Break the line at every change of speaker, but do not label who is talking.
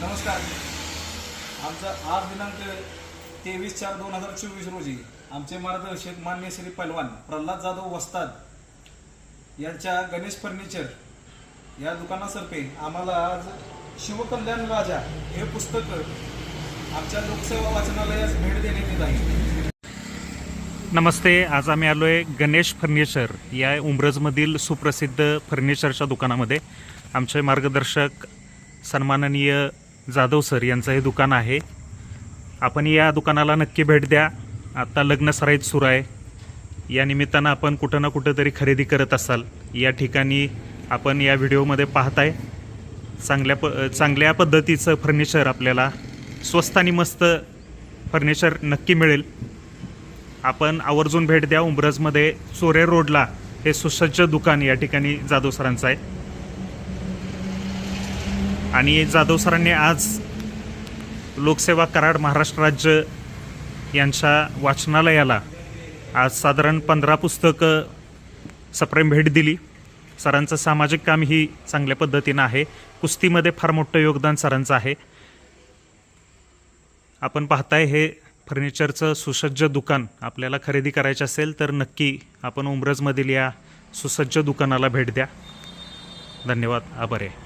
नमस्कार. आमचं आज दिनांक तेवीस चार दोन हजार चोवीस रोजी आमचे मार्गदर्शक मान्य श्री पैलवान प्रल्हाद जाधव वस्ताद यांच्या गणेश फर्निचर या दुकानातर्फे आम्हाला आज शिवकल्याण राजा हे पुस्तक आमच्या लोकसेवा वाचनालयास भेट देण्यात येत आहे.
नमस्ते आज आम्ही आलो आहे गणेश फर्निचर या उमरजमधील सुप्रसिद्ध फर्निचरच्या दुकानामध्ये. आमचे मार्गदर्शक सन्माननीय जाधव सर यांचं हे दुकान आहे. आपण या दुकानाला नक्की भेट द्या. आत्ता लग्न सराईत सुरू आहे. या निमित्तानं आपण कुठं ना कुठं तरी खरेदी करत असाल. या ठिकाणी आपण या व्हिडिओमध्ये पाहताय. चांगल्या प चांगल्या पद्धतीचं फर्निचर आपल्याला स्वस्त आणि मस्त फर्निचर नक्की मिळेल. आपण आवर्जून भेट द्या. उंब्रजमध्ये चोरे रोडला हे सुसज्ज दुकान या ठिकाणी जाधव सरांचं आहे. आणि जाधव सरांनी आज लोकसेवा कराड महाराष्ट्र राज्य यांच्या वाचनालयाला आज साधारण पंधरा पुस्तकं सप्रेम भेट दिली. सरांचं सामाजिक काम ही चांगल्या पद्धतीनं आहे. कुस्तीमध्ये फार मोठं योगदान सरांचं आहे. आपण पाहताय हे फर्निचरचं सुसज्ज दुकान आपल्याला खरेदी करायचं असेल तर नक्की आपण उमरजमधील या सुसज्ज दुकानाला भेट द्या. धन्यवाद. आभार आहे.